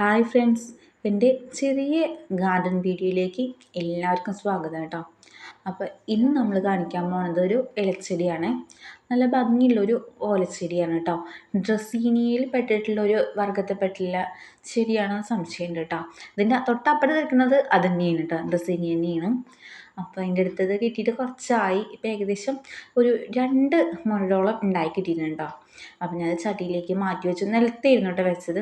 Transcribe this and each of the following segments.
Hi friends എന്റെ ചെറിയ garden വീഡിയോയിലേക്ക് എല്ലാവർക്കും സ്വാഗതം കേട്ടോ. അപ്പോൾ ഇന്ന് നമ്മൾ കാണിക്കാൻ പോകുന്നത് ഒരു ഇലച്ചെടിയാണ്. നല്ല ഭംഗിയുള്ളൊരു ഓലച്ചെടിയാണ് കേട്ടോ. ഡ്രസ്സീനിയയിൽ പെട്ടിട്ടുള്ള ഒരു വർഗത്തിൽപ്പെട്ടുള്ള ചെടിയാണെന്ന് സംശയമുണ്ട് കേട്ടോ. ഇതിന്റെ തൊട്ടപ്പുറത്ത് നിൽക്കുന്നത് അത് തന്നെയാണ് കേട്ടോ. ഡ്രസ്സീനി തന്നെയാണ്. അപ്പോൾ അതിന്റെ അടുത്തത് കിട്ടിയിട്ട് കുറച്ചായി. ഇപ്പോൾ ഏകദേശം ഒരു രണ്ട് മുഴോളം ഉണ്ടായി കിട്ടിയിട്ടുണ്ടോ അപ്പോൾ ഞാൻ ചട്ടിയിലേക്ക് മാറ്റി വെച്ചു. നിലത്തായിരുന്നു കേട്ടോ വെച്ചത്.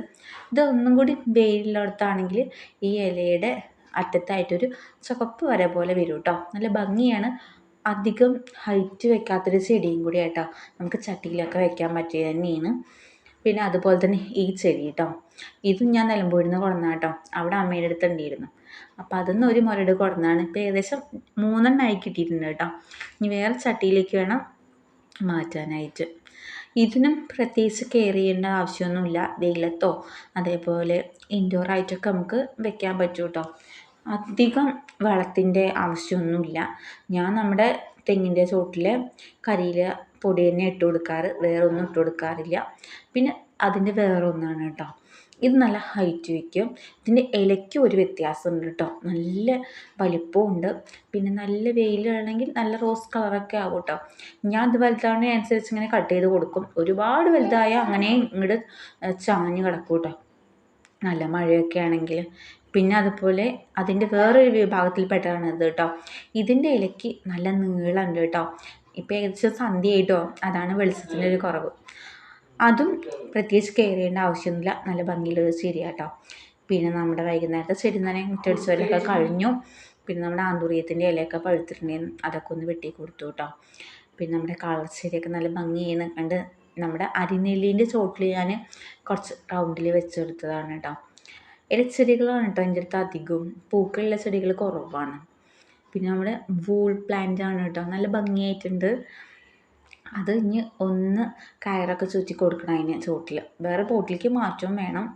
ഇതൊന്നും കൂടി വെയിലുള്ളിടത്താണെങ്കിൽ ഈ ഇലയുടെ അറ്റത്തായിട്ടൊരു ചുവപ്പ് വര പോലെ വരും കേട്ടോ നല്ല ഭംഗിയാണ്. അധികം ഹൈറ്റ് വെക്കാത്തൊരു ചെടിയും കൂടി ആയിട്ടോ നമുക്ക് ചട്ടിയിലൊക്കെ വെക്കാൻ പറ്റിയ തന്നെയാണ്. പിന്നെ അതുപോലെ തന്നെ ഈ ചെടി കേട്ടോ ഇതും ഞാൻ നിലമ്പൂരിൽ നിന്ന് കൊണ്ടുവന്ന കേട്ടോ അവിടെ അമ്മയുടെ അടുത്ത് ഉണ്ടായിരുന്നു. അപ്പോൾ അതിൽ ഒരു മുരട് കൊടുന്നാണ് ഇപ്പോൾ ഏകദേശം മൂന്നെണ്ണമായി കിട്ടിയിട്ടുണ്ട് കേട്ടോ ഇനി വേറെ ചട്ടിയിലേക്ക് വേണം മാറ്റാനായിട്ട്. ഇതിനും പ്രത്യേകിച്ച് കെയർ ചെയ്യേണ്ട ആവശ്യമൊന്നുമില്ല. വെയിലത്തോ അതേപോലെ ഇൻഡോർ ആയിട്ടൊക്കെ നമുക്ക് വെക്കാൻ പറ്റും കേട്ടോ അധികം വളത്തിന്റെ ആവശ്യമൊന്നുമില്ല. ഞാൻ നമ്മുടെ തെങ്ങിന്റെ ചോട്ടിൽ കരിയിൽ പൊടി തന്നെ ഇട്ട് കൊടുക്കാറ്. വേറെ ഒന്നും ഇട്ട് കൊടുക്കാറില്ല. പിന്നെ അതിന്റെ വേറെ ഒന്നാണ് കേട്ടോ. ഇത് നല്ല ഹൈറ്റ് വയ്ക്കും. ഇതിന്റെ ഇലയ്ക്ക് ഒരു വ്യത്യാസമുണ്ട് കേട്ടോ. നല്ല വലിപ്പമുണ്ട്. പിന്നെ നല്ല വെയിലാണെങ്കിൽ നല്ല റോസ് കളറൊക്കെ ആവും കേട്ടോ. ഞാൻ ഇത് വലുതാവുന്നതിനനുസരിച്ച് ഇങ്ങനെ കട്ട് ചെയ്ത് കൊടുക്കും. ഒരുപാട് വലുതായാൽ അങ്ങനെ ഇങ്ങോട്ട് ചാഞ്ഞ് കിടക്കും കേട്ടോ. നല്ല മഴയൊക്കെ ആണെങ്കിൽ. പിന്നെ അതുപോലെ അതിന്റെ വേറൊരു വിഭാഗത്തിൽപ്പെട്ടതാണ് ഇത് കേട്ടോ ഇതിന്റെ ഇലയ്ക്ക് നല്ല നീളമുണ്ട് കേട്ടോ ഇപ്പം ഏകദേശം സന്ധ്യയായിട്ടോ അതാണ് വെളിച്ചത്തിന്റെ ഒരു കുറവ്. അതും പ്രത്യേകിച്ച് കെയർ ചെയ്യേണ്ട ആവശ്യമൊന്നുമില്ല. നല്ല ഭംഗിയുള്ളൊരു ചെടിയാട്ടോ പിന്നെ നമ്മുടെ വൈകുന്നേരത്തെ ചെടി തന്നെ മുറ്റടിച്ച് വരലൊക്കെ കഴിഞ്ഞു. പിന്നെ നമ്മുടെ ആന്തൂറിയത്തിന്റെ ഇലയൊക്കെ പഴുത്തിട്ടുണ്ടെങ്കിൽ അതൊക്കെ ഒന്ന് വെട്ടി കൊടുത്തു കേട്ടോ പിന്നെ നമ്മുടെ കളർ നല്ല ഭംഗിയായി നിൽക്കേണ്ട നമ്മുടെ അരിനെല്ലീന്റെ ചോട്ടിൽ ഞാൻ കുറച്ച് റൗണ്ടിൽ വെച്ചെടുത്തതാണ് കേട്ടോ ഇലച്ചെടികളാണ് കേട്ടോ എന്റെ അടുത്ത് അധികവും പൂക്കളുള്ള ചെടികൾ കുറവാണ്. പിന്നെ നമ്മുടെ വൂൾ പ്ലാന്റ് ആണ് കേട്ടോ. നല്ല ഭംഗിയായിട്ടുണ്ട്. അത് ഇനി ഒന്ന് കയറൊക്കെ ചുറ്റി കൊടുക്കണം അതിന് ചോട്ടിൽ വേറെ പോട്ടിലേക്ക് മാറ്റവും വേണം.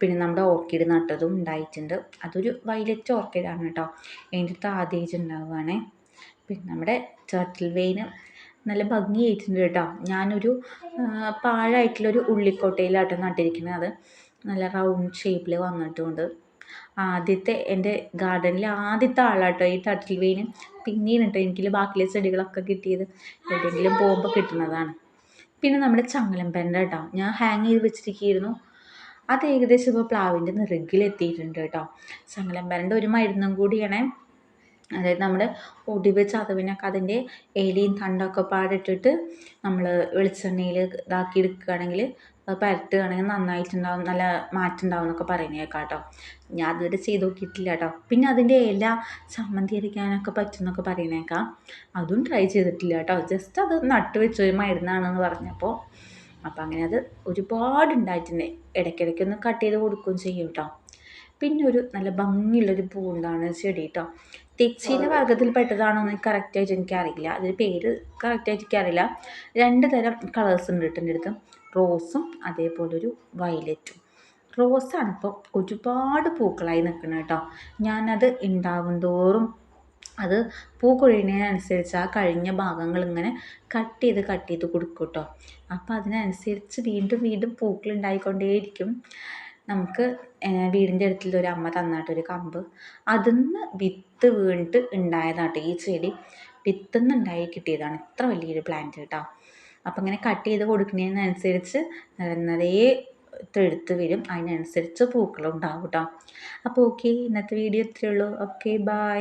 പിന്നെ നമ്മുടെ ഓർക്കിഡ് നട്ടതും ഉണ്ടായിട്ടുണ്ട്. അതൊരു വയലറ്റ് ഓർക്കിഡാണ് കേട്ടോ. അതിന്റെ അടുത്ത് ആദ്യമായിട്ട് ഉണ്ടാവുകയാണ്. പിന്നെ നമ്മുടെ ടർട്ടിൽ വെയിന് നല്ല ഭംഗിയായിട്ടുണ്ട് കേട്ടോ. ഞാനൊരു പാഴായിട്ടുള്ളൊരു ഉള്ളിക്കോട്ടയിലാട്ടോ നട്ടിരിക്കുന്നത്. അത് നല്ല റൗണ്ട് ഷേപ്പിൽ വന്നിട്ടുണ്ട്. ആദ്യത്തെ എന്റെ ഗാർഡനിൽ ആദ്യത്തെ ആളാട്ടോ ഈ ടർട്ടിൽ വെയിന് പിന്നീട് കേട്ടോ എനിക്ക് ബാക്കിലെ ചെടികളൊക്കെ കിട്ടിയത് എവിടെയെങ്കിലും പോകുമ്പോൾ കിട്ടുന്നതാണ്. പിന്നെ നമ്മുടെ ചങ്ങലമ്പന്റെ കേട്ടോ ഞാൻ ഹാങ് ചെയ്ത് വെച്ചിരിക്കുകയായിരുന്നു അത് ഏകദേശം ഇപ്പോൾ പ്ലാവിന്റെ നിറുകിലെത്തിയിട്ടുണ്ട് കേട്ടോ. ചങ്ങലമ്പരന്റെ ഒരു മരുന്നും കൂടിയാണ്. അതായത് നമ്മൾ ഒടിവ് ചതവിനൊക്കെ അതിന്റെ ഇലയും തണ്ടൊക്കെ പാടിട്ടിട്ട് നമ്മൾ വെളിച്ചെണ്ണയിൽ ഇതാക്കി എടുക്കുകയാണെങ്കിൽ പരത്തുകയാണെങ്കിൽ നന്നായിട്ടുണ്ടാവും നല്ല മാറ്റം ഉണ്ടാവും എന്നൊക്കെ പറയുന്നത് കേൾക്കാം കേട്ടോ. ഞാൻ അതുവരെ ചെയ്ത് നോക്കിയിട്ടില്ല കേട്ടോ. പിന്നെ അതിന്റെ ഇല ചമ്മന്തി അരിക്കാനൊക്കെ പറ്റുമെന്നൊക്കെ പറയുന്നേക്കാം അതും ട്രൈ ചെയ്തിട്ടില്ല കേട്ടോ. ജസ്റ്റ് അത് നട്ട് ഒരു മരുന്നാണെന്ന് പറഞ്ഞപ്പോൾ. അപ്പോൾ അങ്ങനെ അത് ഒരുപാട് ഉണ്ടായിട്ടുണ്ട് ഇടയ്ക്കിടയ്ക്ക് ഒന്ന് കട്ട് ചെയ്ത് കൊടുക്കുകയും ചെയ്യും കേട്ടോ. പിന്നെ ഒരു നല്ല ഭംഗിയുള്ളൊരു പൂണ്ടാണ് ചെടി കേട്ടോ തെച്ചിന്റെ പെട്ടതാണോ എന്ന് കറക്റ്റായിട്ട് എനിക്കറിയില്ല. അതിന്റെ പേര് കറക്റ്റായിട്ട് എനിക്കറിയില്ല. രണ്ട് തരം കളേഴ്സ് ഉണ്ട് കേട്ടോ എന്റെ അടുത്ത്. റോസും അതേപോലെ ഒരു വയലറ്റും റോസാണ് ഇപ്പോൾ ഒരുപാട് പൂക്കളായി നിൽക്കുന്നത് കേട്ടോ ഞാനത് ഉണ്ടാവും തോറും അത് പൂ കൊഴിയുന്നതിനനുസരിച്ച് ആ കഴിഞ്ഞ ഭാഗങ്ങൾ ഇങ്ങനെ കട്ട് ചെയ്ത് കട്ട് ചെയ്ത് കൊടുക്കും കേട്ടോ അപ്പോൾ അതിനനുസരിച്ച് വീണ്ടും വീണ്ടും പൂക്കൾ ഉണ്ടായിക്കൊണ്ടേയിരിക്കും നമുക്ക് വീടിന്റെ അടുത്തുള്ള ഒരു അമ്മ തന്നാട്ടൊരു കമ്പ്. അതിൽ നിന്ന് വിത്ത് വീണിട്ട് ഉണ്ടായതാട്ടോ ഈ ചെടി വിത്തുനിന്ന് ഉണ്ടായി കിട്ടിയതാണ്. ഇത്ര വലിയൊരു പ്ലാന്റ് കേട്ടോ. അപ്പം ഇങ്ങനെ കട്ട് ചെയ്ത് കൊടുക്കുന്നതിനനുസരിച്ച് നിറയെ തെഴുത്ത് വരും. അതിനനുസരിച്ച് പൂക്കളുണ്ടാവും കേട്ടോ. അപ്പോൾ ഓക്കെ ഇന്നത്തെ വീഡിയോ ഇത്രയേ ഉള്ളൂ. Okay bye